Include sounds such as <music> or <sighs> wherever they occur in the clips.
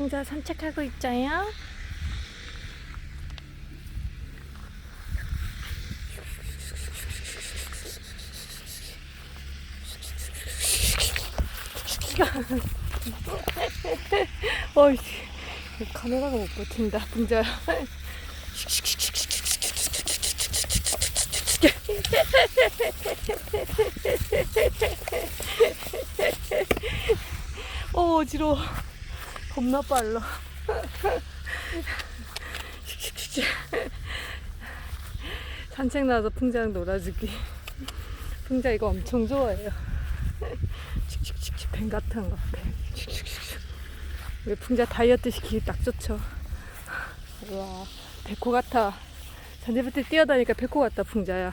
풍자 산책하고 있자요. <laughs> 어이, 카메라가 못 버틴다, 풍자야. <laughs> 어, 어지러워. 겁나 빨라. 산책 나서 풍자랑 놀아주기. 풍자 이거 엄청 좋아해요. 뱀 같은 거. 뱀. 우리 풍자 다이어트 시키기 딱 좋죠. 와, 백호 같아. 잔디밭에 뛰어다니까 백호 같다, 풍자야.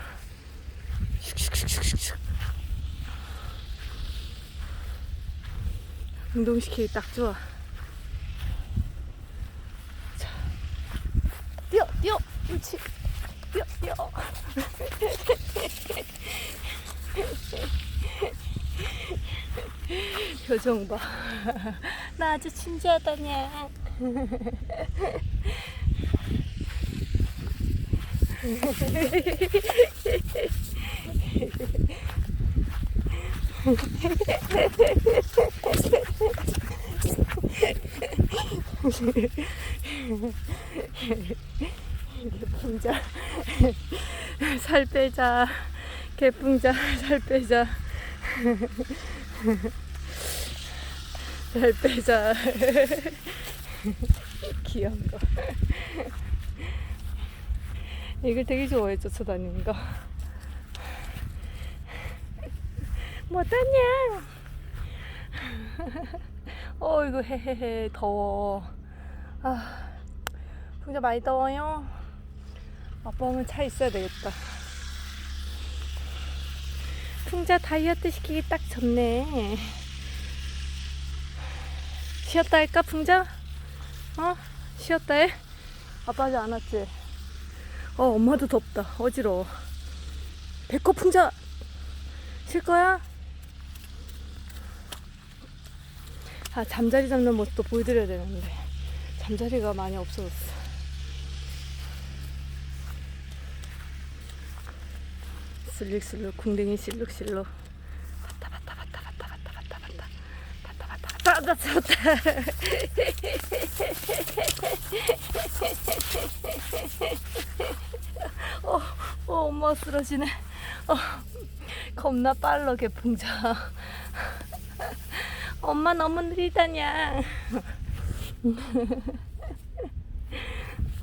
운동시키기 딱 좋아. 자, 뛰어, 뛰어, 그렇지. 뛰어, 뛰어. 표정 봐. 나 아주 진지하다냐. 개풍자. <laughs> 살 빼자. 개풍자 살 빼자. <laughs> 살 빼자. <laughs> 귀여운 거. 이걸 되게 좋아해 쫓아다니는 거. 뭐하냐? 어이구 헤헤헤 더워. 아 풍자 많이 더워요 아빠 오면 차 있어야 되겠다 풍자 다이어트 시키기 딱 좋네 쉬었다 할까 풍자? 어? 쉬었다 해? 아빠 아직 안 왔지? 어 엄마도 덥다 어지러워 배꼽 풍자 쉴 거야? 아 잠자리 잡는 모습도 보여드려야 되는데 잠자리가 많이 없어졌어 슬릭슬릭 궁뎅이 실룩실룩. 봤다 봤다 봤다 봤다 봤다 봤다 봤다. 봤다 봤다 봤다. 봤다 봤다. 어, 어 엄마 쓰러지네. 어, 겁나 빨라 개풍자. 엄마 너무 느리다냐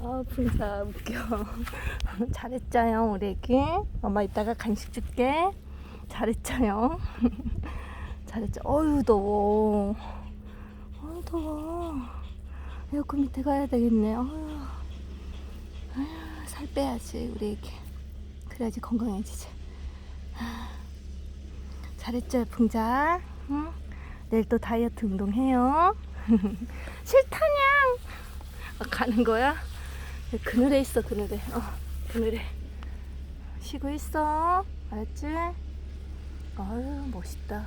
아 풍자 웃겨. 잘했자요 우리 애기 엄마 이따가 간식 줄게. 잘했자요. <laughs> 잘했죠. 어휴 더워. 어휴 더워. 에어컨 밑에 가야 되겠네. 아휴, 살 빼야지 우리 애기 그래야지 건강해지지. 아, <sighs> 잘했죠 풍자? 응? 내일 또 다이어트 운동해요. <laughs> 싫다냥. 아, 가는 거야? 그늘에 있어 그늘에. 어 그늘에. 쉬고 있어 알았지? 아유 멋있다